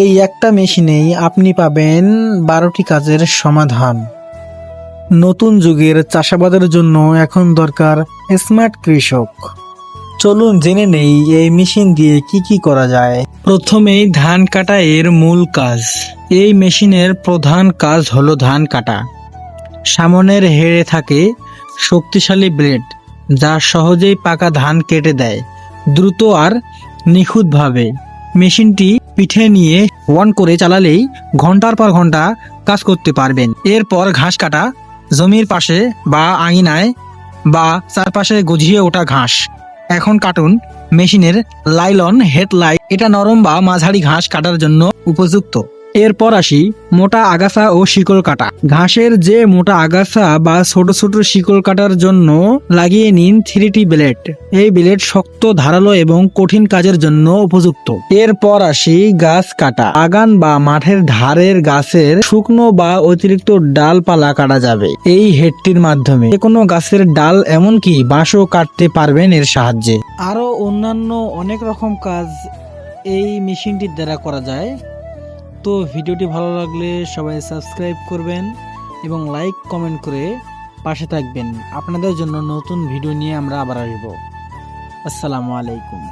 এই একটা মেশিনেই আপনি পাবেন বারোটি কাজের সমাধান। নতুন যুগের চাষাবাদের জন্য এখন দরকার স্মার্ট কৃষক। চলুন জেনে নেই এই মেশিন দিয়ে কি কি করা যায়। প্রথমেই ধান কাটা এর মূল কাজ। এই মেশিনের প্রধান কাজ হলো ধান কাটা। সামনের হেড়ে থাকে শক্তিশালী ব্লেড, যা সহজেই পাকা ধান কেটে দেয়, দ্রুত আর নিখুঁতভাবে। মেশিনটি পিঠে নিয়ে ওয়ান করে চালালেই ঘণ্টার পর ঘণ্টা কাজ করতে পারবেন। এরপর ঘাস কাটা, জমির পাশে বা আঙিনায় বা চারপাশে গজিয়ে ওঠা ঘাস। এখন কাটুন মেশিনের লাইলন হেডলাইট, এটা নরম বা মাঝারি ঘাস কাটার জন্য উপযুক্ত। এরপর আসি মোটা আগাছা ও শিকড় কাটা। ঘাসের যে মোটা আগাছা বা ছোট ছোট শিকড় কাটার জন্য লাগিয়ে নিন থ্রিটি ব্লেড। এই ব্লেড শক্ত, ধারালো এবং কঠিন কাজের জন্য উপযুক্ত। এরপর আসি গাছ কাটা। আগান বা মাঠের ধারের গাছের শুকনো বা অতিরিক্ত ডালপালা কাটা যাবে এই হেডটির মাধ্যমে। যে কোনো গাছের ডাল এমনকি বাঁশও কাটতে পারবেন এর সাহায্যে। আরও অন্যান্য অনেক রকম কাজ এই মেশিনটির দ্বারা করা যায়। তো ভিডিওটি ভালো লাগলে সবাই সাবস্ক্রাইব করবেন এবং লাইক, কমেন্ট করে পাশে থাকবেন। আপনাদের জন্য নতুন ভিডিও নিয়ে আমরা আবার আসব। আসসালামু আলাইকুম।